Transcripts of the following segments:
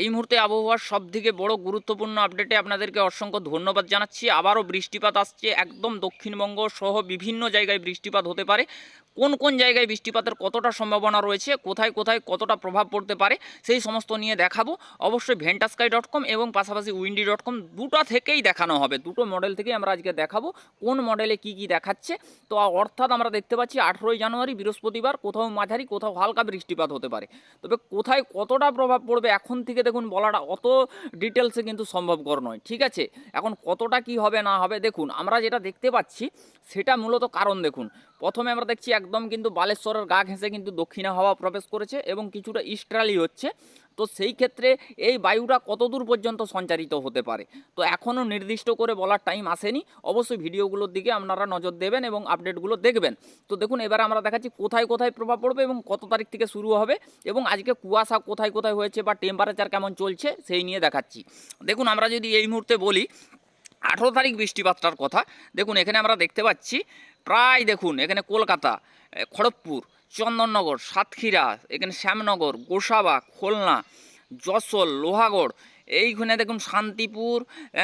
এই মুহূর্তে আবহাওয়ার সব থেকে বড় গুরুত্বপূর্ণ আপডেটে আপনাদেরকে অসংখ্য ধন্যবাদ জানাচ্ছি। আবারও বৃষ্টিপাত আসছে একদম দক্ষিণবঙ্গ সহ বিভিন্ন জায়গায় বৃষ্টিপাত হতে পারে। কোন কোন জায়গায় বৃষ্টিপাতের কতটা সম্ভাবনা রয়েছে, কোথায় কোথায় কতটা প্রভাব পড়তে পারে, সেই সমস্ত নিয়ে দেখাবো। অবশ্যই ভেন্টাস্কাই ডট কম এবং পাশাপাশি উইন্ডি ডট কম দুটো থেকেই দেখানো হবে। দুটো মডেল থেকেই আমরা আজকে দেখাবো কোন মডেলে কি কি দেখাচ্ছে। তো অর্থাৎ আমরা দেখতে পাচ্ছি আঠেরোই জানুয়ারি, বৃহস্পতিবার, কোথাও মাঝারি, কোথাও হালকা বৃষ্টিপাত হতে পারে। তবে কোথায় কতটা প্রভাব পড়বে এখন থেকে দেখুন বলাটা অত ডিটেলসে কিন্তু সম্ভবকর নয়, ঠিক আছে? এখন কতটা কি হবে না হবে দেখুন, আমরা যেটা দেখতে পাচ্ছি সেটা মূলত কারণ দেখুন। প্রথমে আমরা দেখছি একদম কিন্তু বালেশ্বরের গা ঘেঁষে কিন্তু দক্ষিণা হাওয়া প্রবেশ করেছে এবং কিছুটা ইস্ট্রালি হচ্ছে। তো সেই ক্ষেত্রে এই বায়ুটা কতদূর পর্যন্ত সঞ্চারিত হতে পারে? তো এখনও নির্দিষ্ট করে বলার টাইম আসেনি। অবশ্যই ভিডিওগুলোর দিকে আপনারা নজর দেবেন এবং আপডেটগুলো দেখবেন। তো দেখুন, এবার আমরা দেখাচ্ছি কোথায় কোথায় প্রভাব পড়বে এবং কত তারিখ থেকে শুরু হবে এবং আজকে কুয়াশা কোথায় কোথায় হয়েছে বা টেম্পারেচার কেমন চলছে সেই নিয়ে দেখাচ্ছি। দেখুন, আমরা যদি এই মুহূর্তে বলি, আঠেরো তারিখ বৃষ্টিপাতটার কথা। দেখুন, এখানে আমরা দেখতে পাচ্ছি, প্রায় দেখুন, এখানে কলকাতা খড়গপুর চন্দননগর, সাতক্ষীরা, এখানে শ্যামনগর, গোসাবা, খুলনা, যশোর, লোহাগড়, এইখানে দেখুন শান্তিপুর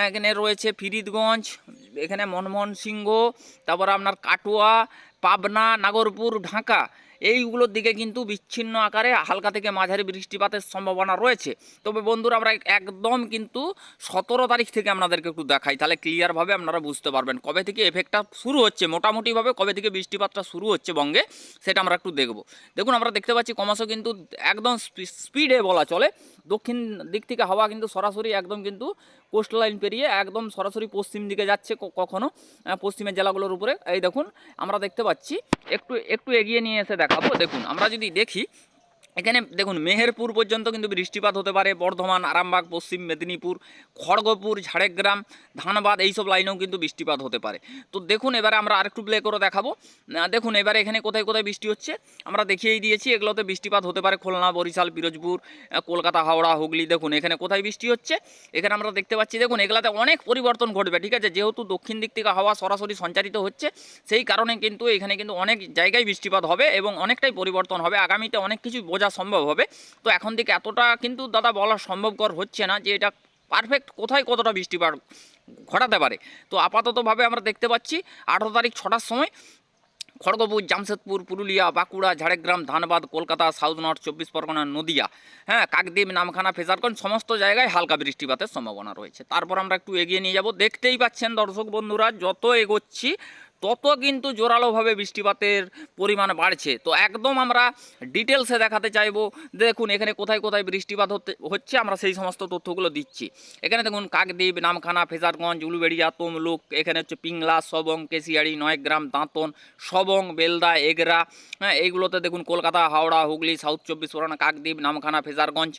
এখানে রয়েছে ফিরিদগঞ্জ, এখানে মনমোহন সিংহ, তারপর আপনার কাটোয়া, পাবনা, নাগরপুর, ঢাকা। এইগুলোর দিকে কিন্তু বিচ্ছিন্ন আকারে হালকা থেকে মাঝারি বৃষ্টিপাতের সম্ভাবনা রয়েছে। তবে বন্ধুরা, আমরা একদম কিন্তু সতেরো তারিখ থেকে আপনাদেরকে একটু দেখাই। তাহলে ক্লিয়ারভাবে আপনারা বুঝতে পারবেন কবে থেকে এফেক্টটা শুরু হচ্ছে, মোটামুটিভাবে কবে থেকে বৃষ্টিপাতটা শুরু হচ্ছে বঙ্গে, সেটা আমরা একটু দেখব। দেখুন, আমরা দেখতে পাচ্ছি ক্রমশ কিন্তু একদম স্পিডে বলা চলে। দক্ষিণ দিক থেকে হাওয়া কিন্তু সরাসরি একদম কিন্তু কোস্ট লাইন পেরিয়ে একদম সরাসরি পশ্চিম দিকে যাচ্ছে কখনো। পশ্চিমের জেলাগুলোর উপরে। এই দেখুন, আমরা দেখতে পাচ্ছি, একটু একটু এগিয়ে নিয়ে এসে দেখাবো। দেখুন আমরা যদি দেখি এখানে দেখুন, মেহেরপুর পর্যন্ত কিন্তু বৃষ্টিপাত হতে পারে। বর্ধমান, আরামবাগ, পশ্চিম মেদিনীপুর, খড়গপুর, ঝাড়গ্রাম, ধানবাদ এইসব লাইনেও কিন্তু বৃষ্টিপাত হতে পারে। তো দেখুন, এবারে আমরা আরেকটু প্লে করে দেখাবো। দেখুন, এবারে এখানে কোথায় কোথায় বৃষ্টি হচ্ছে? আমরা দেখিয়েই দিয়েছি, এগুলোতে বৃষ্টিপাত হতে পারে খুলনা, বরিশাল, পিরোজপুর কলকাতা, হাওড়া, হুগলি। দেখুন, এখানে কোথায় বৃষ্টি হচ্ছে? এখানে আমরা দেখতে পাচ্ছি, দেখুন, এগুলাতে অনেক পরিবর্তন ঘটবে, ঠিক আছে? যেহেতু দক্ষিণ দিক থেকে হাওয়া সরাসরি সঞ্চারিত হচ্ছে, সেই কারণে কিন্তু এখানে কিন্তু অনেক জায়গায় বৃষ্টিপাত হবে এবং অনেকটাই পরিবর্তন হবে। আগামীতে অনেক কিছু বোঝা সম্ভব হবে। তো এখন থেকে এতটা কিন্তু দাদা বলা সম্ভবকর হচ্ছে না যে এটা পারফেক্ট কোথায় কতটা বৃষ্টিপাত ঘটাতে পারে। তো আপাততভাবে আমরা দেখতে পাচ্ছি আঠেরো তারিখ ছটার সময় খড়গপুর, জামশেদপুর, পুরুলিয়া, বাঁকুড়া, ঝাড়গ্রাম, ধানবাদ, কলকাতা সাউথ নর্থ চব্বিশ পরগনা, নদিয়া হ্যাঁ কাকদ্বীপ, নামখানা, ফেজারগঞ্জ সমস্ত জায়গায় হালকা বৃষ্টিপাতের সম্ভাবনা রয়েছে। তারপর আমরা একটু এগিয়ে নিয়ে যাব। দেখতেই পাচ্ছেন দর্শক বন্ধুরা যত এগোচ্ছি তত কিন্তু জোরালোভাবে বৃষ্টিপাতের পরিমাণ বাড়ছে। তো একদম আমরা ডিটেলসে দেখাতে চাইব, দেখুন এখানে কোথায় কোথায় বৃষ্টিপাত হতে, হচ্ছে, আমরা সেই সমস্ত তথ্যগুলো দিচ্ছি। এখানে দেখুন কাকদ্বীপ, নামখানা, ফেজারগঞ্জ উলুবেড়িয়া তমলুক এখানে হচ্ছে পিংলা, সবং কেশিয়াড়ি নয়গ্রাম, দাঁতন, সবং, বেলদা, এগরা হ্যাঁ এইগুলোতে দেখুন কলকাতা, হাওড়া, হুগলি সাউথ চব্বিশ পরগনা, কাকদ্বীপ, নামখানা, ফেজারগঞ্জ,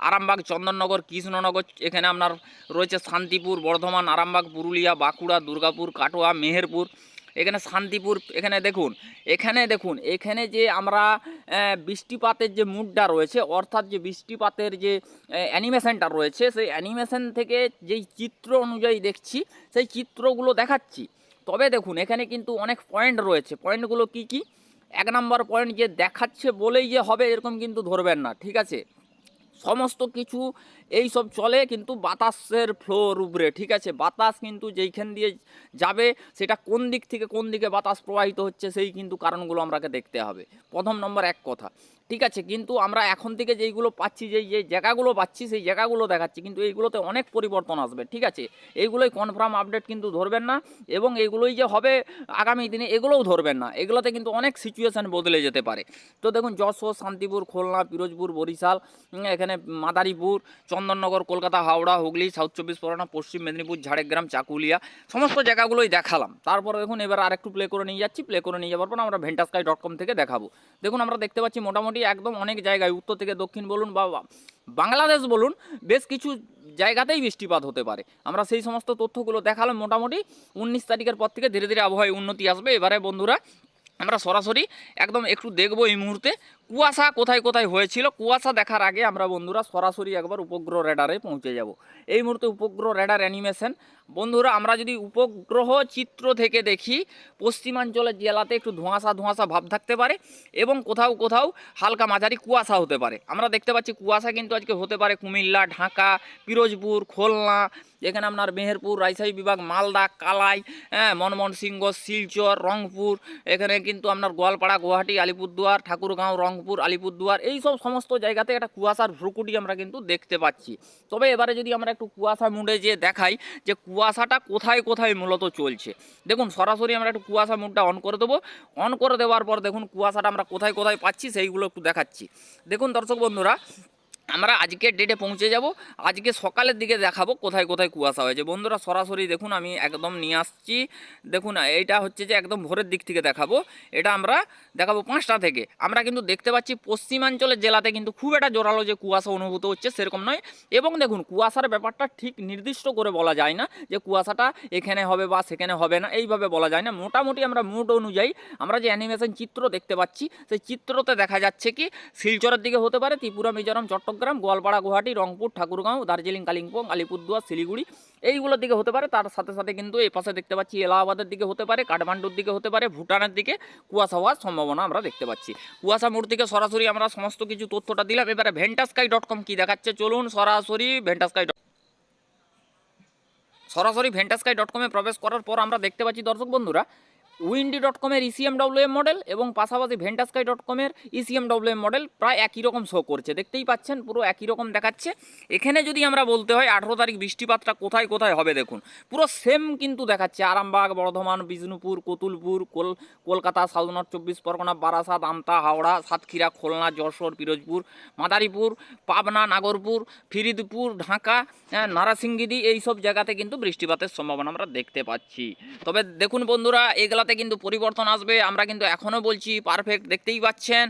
আরামবাগ, চন্দননগর, কৃষ্ণনগর, এখানে আপনার রয়েছে শান্তিপুর, বর্ধমান, আরামবাগ, পুরুলিয়া, বাঁকুড়া, দুর্গাপুর, কাটোয়া, মেহেরপুর এখানে শান্তিপুর, এখানে দেখুন এখানে দেখুন, এখানে যে আমরা বৃষ্টিপাতের যে মুডটা রয়েছে, অর্থাৎ যে বৃষ্টিপাতের যে অ্যানিমেশনটা রয়েছে, সেই অ্যানিমেশন থেকে যেই চিত্র অনুযায়ী দেখছি, সেই চিত্রগুলো দেখাচ্ছি। তবে দেখুন, এখানে কিন্তু অনেক পয়েন্ট রয়েছে। পয়েন্টগুলো কি কি? এক নম্বর পয়েন্ট যে দেখাচ্ছে বলেই যে হবে, এরকম কিন্তু ধরবেন না, ঠিক আছে? সমস্ত কিছু এই সব চলে কিন্তু বাতাসের ফ্লোর উপরে ঠিক আছে? বাতাস কিন্তু যেইখান দিয়ে যাবে সেটা কোন দিক থেকে কোন দিকে বাতাস প্রবাহিত হচ্ছে সেই কিন্তু কারণগুলো আমরাকে দেখতে হবে। প্রথম নম্বর এক কথা ঠিক আছে? কিন্তু আমরা এখন থেকে যেইগুলো পাচ্ছি যেই যে জায়গাগুলো পাচ্ছি সেই জায়গাগুলো দেখাচ্ছি কিন্তু এইগুলোতে অনেক পরিবর্তন আসবে ঠিক আছে? এইগুলোই কনফার্ম আপডেট কিন্তু ধরবেন না এবং এগুলোই যে হবে আগামী দিনে এগুলোও ধরবেন না। এগুলোতে কিন্তু অনেক সিচুয়েশান বদলে যেতে পারে। তো দেখুন যশোর শান্তিপুর খুলনা পিরোজপুর বরিশাল উম, এখানে মাদারীপুর, চন্দননগর, কলকাতা, হাওড়া, হুগলি, সাউথ চব্বিশ পরগনা, পশ্চিম মেদিনীপুর, ঝাড়গ্রাম, চাকুলিয়া, সমস্ত জায়গাগুলোই দেখালাম। তারপরে দেখুন এবার আরেকটু প্লে করে নিয়ে যাচ্ছি। প্লে করে নিয়ে যাওয়ার পর আমরা ভেন্টাস্কাই ডট কম থেকে দেখাবো। দেখুন আমরা দেখতে পাচ্ছি মোটামুটি একদম অনেক জায়গায়, উত্তর থেকে দক্ষিণ বলুন বা বাংলাদেশ বলুন, বেশ কিছু জায়গাতেই বৃষ্টিপাত হতে পারে। আমরা সেই সমস্ত তথ্যগুলো দেখালাম মোটামুটি। উনিশ তারিখের পর থেকে ধীরে ধীরে আবহাওয়ায় উন্নতি আসবে। এবারে বন্ধুরা, আমরা সরাসরি একদম একটু দেখব এই মুহূর্তে কুয়াশা কোথায় কোথায় হয়েছিল? কুয়াশা দেখার আগে আমরা বন্ধুরা সরাসরি একবার উপগ্রহ রেডারে পৌঁছে যাব। এই মুহূর্তে উপগ্রহ রেডার অ্যানিমেশন। বন্ধুরা, আমরা যদি উপগ্রহ চিত্র থেকে দেখি পশ্চিমাঞ্চলের জেলাতে একটু ধোঁয়াশা ধোঁয়াশা ভাব থাকতে পারে এবং কোথাও কোথাও হালকা মাঝারি কুয়াশা হতে পারে। আমরা দেখতে পাচ্ছি কুয়াশা কিন্তু আজকে হতে পারে কুমিল্লা, ঢাকা, পিরোজপুর, খুলনা, এখানে আপনার মেহেরপুর, রাজশাহী বিভাগ, মালদা, কালাই হ্যাঁ মনমোহনসিংহ শিলচর, রংপুর, এখানে কিন্তু আপনার গোয়ালপাড়া, গুয়াহাটি, আলিপুরদুয়ার, ঠাকুরগাঁও রংপুর, আলিপুরদুয়ার, এই সব সমস্ত জায়গাতে একটা কুয়াশার ভ্রুকুটি আমরা কিন্তু দেখতে পাচ্ছি। তবে এবারে যদি আমরা একটু কুয়াশা মুডে যেয়ে দেখাই যে কুয়াশাটা কোথায় কোথায় মূলত চলছে। দেখুন, সরাসরি আমরা একটু কুয়াশা মুডটা অন করে দেবো। অন করে দেওয়ার পর দেখুন কুয়াশাটা আমরা কোথায় কোথায় পাচ্ছি, সেইগুলো একটু দেখাচ্ছি। দেখুন, দর্শক বন্ধুরা আমরা আজকের ডেটে পৌঁছে যাব। আজকে সকালের দিকে দেখাবো কোথায় কোথায় কুয়াশা হয়েছে। বন্ধুরা, সরাসরি দেখুন, আমি একদম নিয়ে আসছি। দেখুন, এইটা হচ্ছে যে একদম ভোরের দিক থেকে দেখাবো। এটা আমরা দেখাবো পাঁচটা থেকে। আমরা কিন্তু দেখতে পাচ্ছি পশ্চিমাঞ্চলের জেলাতে কিন্তু খুব একটা জোরালো যে কুয়াশা অনুভূত হচ্ছে সেরকম নয়। এবং দেখুন, কুয়াশার ব্যাপারটা ঠিক নির্দিষ্ট করে বলা যায় না যে কুয়াশাটা এখানে হবে বা সেখানে হবে না। এইভাবে বলা যায় না। মোটামুটি আমরা মুড অনুযায়ী আমরা যে অ্যানিমেশন চিত্র দেখতে পাচ্ছি, সেই চিত্রতে দেখা যাচ্ছে কি শিলচরের দিকে হতে পারে, ত্রিপুরা, মিজোরাম, চট্টগ্রাম গোয়ালপাড়া, গুয়াহাটি, রংপুর, ঠাকুরগাঁও, দার্জিলিং, কালিম্পং, আলিপুরদুয়ার, শিলিগুড়ি এইগুলোর দিকে হতে পারে। তার সাথে সাথে কিন্তু এই পাশে দেখতে পাচ্ছি এলাহাবাদের দিকে হতে পারে, কাঠমান্ডুর দিকে হতে পারে, ভুটানের দিকে কুয়াশা হওয়ার সম্ভাবনা আমরা দেখতে পাচ্ছি। কুয়াশা মোড় থেকে সরাসরি আমরা সমস্ত কিছু তথ্যটা দিলাম। এবারে ভেন্টাস্কাই ডট কম কী দেখাচ্ছে? চলুন সরাসরি ভেন্টাস্কাই সরাসরি ভেন্টাস্কাই ডট কমে প্রবেশ করার পর আমরা দেখতে পাচ্ছি, দর্শক বন্ধুরা উইন্ডি ডট কমের ইসিএম এম মডেল এবং পাশাপাশি ভেন্টাস্কাই ডট কমের ইসিএম এম মডেল প্রায় একই রকম শো করছে। দেখতেই পাচ্ছেন পুরো একই রকম দেখাচ্ছে। এখানে যদি আমরা বলতে হয় আঠেরো তারিখ বৃষ্টিপাতটা কোথায় কোথায় হবে দেখুন। পুরো সেম কিন্তু দেখাচ্ছে। আরামবাগ বর্ধমান বিষ্ণুপুর কতুলপুর কোল কলকাতা সাউথ চব্বিশ পরগনা বারাসাত আমতা হাওড়া সাতক্ষীরা খুলনা যশোর পিরোজপুর মাদারীপুর পাবনা নাগরপুর ফিরিদপুর ঢাকা হ্যাঁ, নারাসিংগিরি এই সব জায়গাতে কিন্তু বৃষ্টিপাতের সম্ভাবনা আমরা দেখতে পাচ্ছি। তবে দেখুন বন্ধুরা এগুলাতে কিন্তু পরিবর্তন আসবে। আমরা কিন্তু এখনও বলছি পারফেক্ট দেখতেই পাচ্ছেন।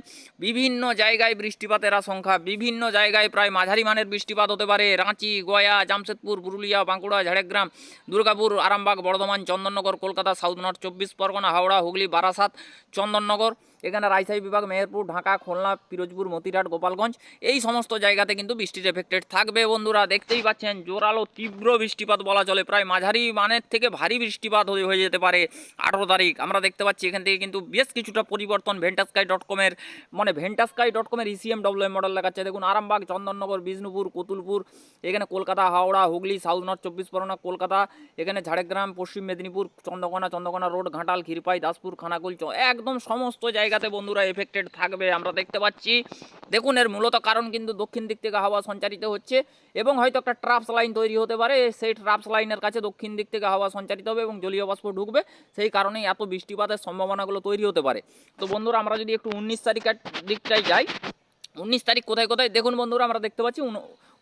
বিভিন্ন জায়গায় বৃষ্টিপাতের আশঙ্কা, বিভিন্ন জায়গায় প্রায় মাঝারি মানের বৃষ্টিপাত হতে পারে। রাঁচি, গয়া, জামশেদপুর, পুরুলিয়া, বাঁকুড়া, ঝাড়গ্রাম, দুর্গাপুর, আরামবাগ, বর্ধমান, চন্দননগর, কলকাতা, সাউথ নর্থ, চব্বিশ পরগনা, হাওড়া, হুগলি, বারাসাত, চন্দননগর। এখানে রাজশাহী বিভাগ, মেহেরপুর, ঢাকা, খুলনা, পিরোজপুর মতিরাট গোপালগঞ্জ, এই সমস্ত জায়গাতে কিন্তু বৃষ্টির এফেক্টেড থাকবে বন্ধুরা। দেখতেই পাচ্ছেন, জোরালো তীব্র বৃষ্টিপাত বলা চলে। প্রায় মাঝারি মানের থেকে ভারী বৃষ্টিপাত হয়ে যেতে পারে আঠেরো তারিখ। আমরা দেখতে পাচ্ছি এখান থেকে কিন্তু বেশ কিছুটা পরিবর্তন ভেন্টাস্কাই ডট কমের মানে ভেন্টাস্কাই ডট কমের ইসিএম ডব্লিউ মডেল দেখাচ্ছে। দেখুন, আরামবাগ, চন্দননগর, বিষ্ণুপুর, কতুলপুর, এখানে কলকাতা, হাওড়া, হুগলি সাউথ নর্থ চব্বিশ পরগনা, কলকাতা, এখানে ঝাড়গ্রাম, পশ্চিম মেদিনীপুর, চন্দ্রকোনা চন্দ্রকোনা রোড ঘাটাল, ক্ষীরপাই, দাসপুর, খানাকুল একদম সমস্ত জায়গাতে বন্ধুরা এফেক্টেড থাকবে, আমরা দেখতে পাচ্ছি। দেখুন, এর মূলত কারণ কিন্তু দক্ষিণ দিক থেকে হাওয়া সঞ্চারিত হচ্ছে এবং হয়তো একটা ট্রাপস লাইন তৈরি হতে পারে। সেই ট্রাপস লাইনের কাছে দক্ষিণ দিক থেকে হাওয়া সঞ্চারিত হবে এবং জলীয় বাষ্প ঢুকবে। সেই কারণেই এত বৃষ্টিপাতের সম্ভাবনাগুলো তৈরি হতে পারে। তো বন্ধুরা, আমরা যদি একটু উনিশ তারিখের দিকটায় যাই, উনিশ তারিখ কোথায় কোথায়? দেখুন বন্ধুরা, আমরা দেখতে পাচ্ছি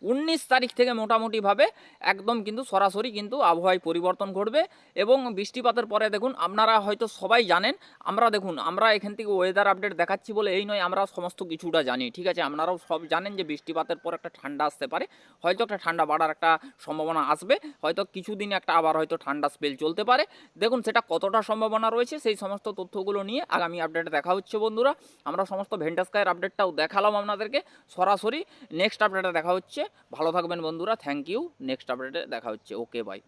উনিশ তারিখ থেকে মোটামুটিভাবে একদম কিন্তু সরাসরি কিন্তু আবহাওয়ায় পরিবর্তন ঘটবে এবং বৃষ্টিপাতের পরে দেখুন, আপনারা হয়তো সবাই জানেন, আমরা দেখুন, আমরা এখান থেকে ওয়েদার আপডেট দেখাচ্ছি বলে এই নয়, আমরা সমস্ত কিছুটা জানি, ঠিক আছে? আপনারাও সব জানেন যে বৃষ্টিপাতের পর একটা ঠান্ডা আসতে পারে, হয়তো একটা ঠান্ডা বাড়ার একটা সম্ভাবনা আসবে, হয়তো কিছুদিন একটা আবার হয়তো ঠান্ডা স্পেল চলতে পারে। দেখুন, সেটা কতটা সম্ভাবনা রয়েছে, সেই সমস্ত তথ্যগুলো নিয়ে আগামী আপডেটে দেখা হচ্ছে বন্ধুরা। আমরা সমস্ত ভেন্টাস্কায়ের আপডেটটাও দেখালাম আপনাদেরকে, সরাসরি নেক্সট আপডেটে দেখা হচ্ছে। ভালো থাকবেন বন্ধুরা। থ্যাংক ইউ নেক্সট আপডেটে দেখা হচ্ছে। Okay bye